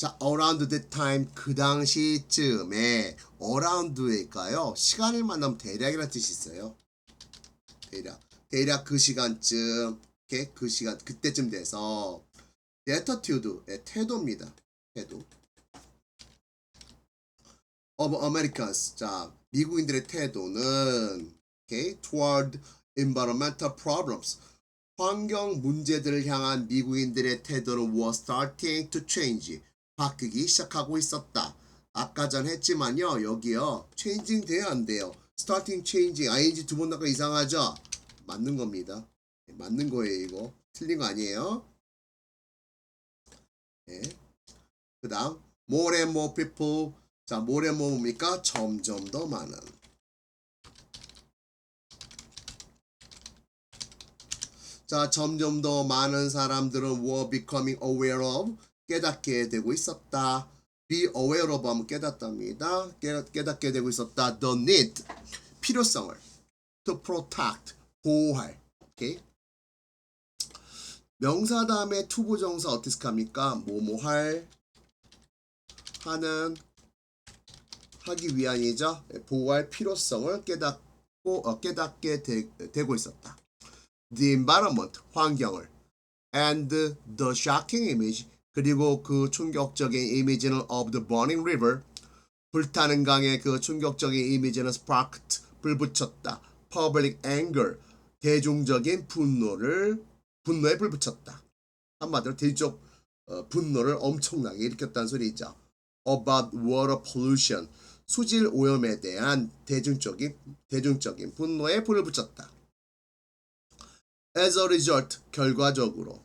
자, around that time 그 당시쯤에 around일까요? 시간을 만나면 대략이라는 뜻이 있어요. 대략. 대략 그 시간쯤, 이렇게 그 시간 그때쯤 돼서 attitude, 의 태도입니다. 태도. of Americans. 자, 미국인들의 태도는 okay, toward environmental problems. 환경 문제들을 향한 미국인들의 태도는 was starting to change. 바뀌기 시작하고 있었다. 아까 전 했지만요. 여기요. changing 돼야 안 돼요. starting changing ing 두 번 나가 이상하죠? 맞는 겁니다. 네, 맞는 거예요, 이거. 틀린 거 아니에요. 네. 그다음 more and more people 자, more and more 뭡니까? 점점 더 많은. 자, 점점 더 많은 사람들은 were becoming aware of 깨닫게 되고 있었다. be aware of 하면 깨닫답니다. 깨, 깨닫게 되고 있었다. the need 필요성을 to protect 보호할. 오케이. 명사 다음에 투부정사 어떻게 합니까? 뭐뭐할 하는 하기 위함이죠. 보호할 필요성을 깨닫고 어, 깨닫게 되, 고 있었다. The environment 환경을 and the shocking image 그리고 그 충격적인 이미지는 of the burning river 불타는 강의 그 충격적인 이미지는 sparked 불붙였다. public anger 대중적인 분노를 분노에 불붙였다. 한마디로 대중 어, 분노를 엄청나게 일으켰다는 소리죠. about water pollution 수질 오염에 대한 대중적인 대중적인 분노에 불을 붙였다. As a result, 결과적으로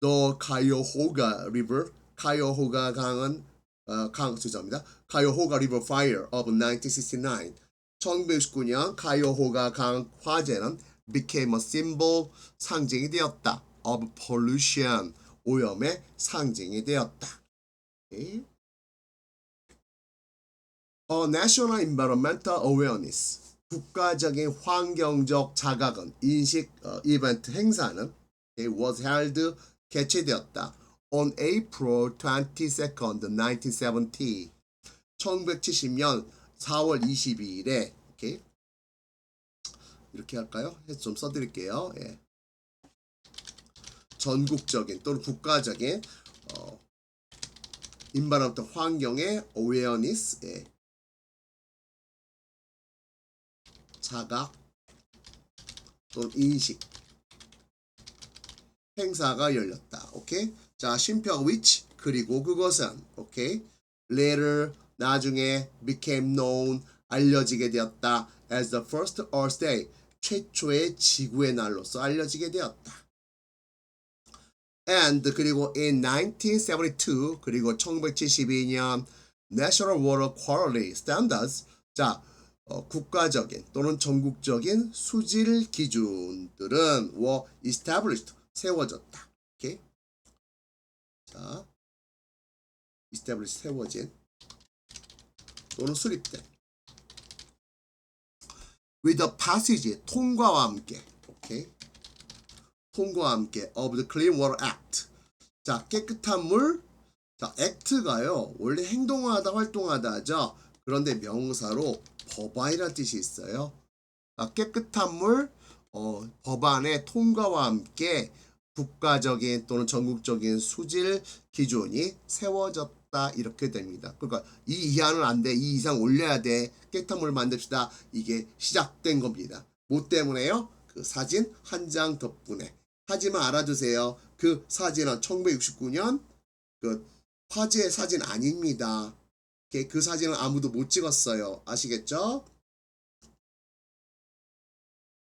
the Cuyahoga River, Cuyahoga 강은 어, 강 죄송합니다. Cuyahoga River Fire of 1969, 1969년 Cuyahoga 강 화재는 became a symbol 상징이 되었다. of pollution 오염의 상징이 되었다. 오케이. 어, National Environmental Awareness 국가적인 환경적 자각은 인식 어, 이벤트 행사는 it was held 개최되었다. on April 22nd, 1970 1970년 4월 22일에 오케이 이렇게 할까요? 좀 써드릴게요. 예. 전국적인 또는 국가적인 어, 인바람터 환경의 awareness 예. 자각 또는 인식 행사가 열렸다. 오케이? 자, 쉼표 which 그리고 그것은 오케이? later 나중에 became known 알려지게 되었다. as the first Earth Day 최초의 지구의 날로서 알려지게 되었다. and 그리고 in 1972 그리고 1972년 National Water Quality Standards 자 어, 국가적인 또는 전국적인 수질 기준들은 were established 세워졌다. 오케이? 자, established 세워진 또는 수립된 with the passage 통과와 함께 오케이? 통과와 함께 of the Clean Water Act 자 깨끗한 물 자, act가요 원래 행동하다 활동하다 하죠. 그런데 명사로 법안이라는 뜻이 있어요. 아, 깨끗한 물 어, 법안의 통과와 함께 국가적인 또는 전국적인 수질 기준이 세워졌다 이렇게 됩니다. 그러니까 이 이하는 안 돼, 이 이상 올려야 돼, 깨끗한 물 만듭시다. 이게 시작된 겁니다. 뭐 때문에요? 그 사진 한 장 덕분에. 하지만 알아두세요. 그 사진은 1969년 그 화재 사진 아닙니다. 그 사진은 아무도 못 찍었어요. 아시겠죠?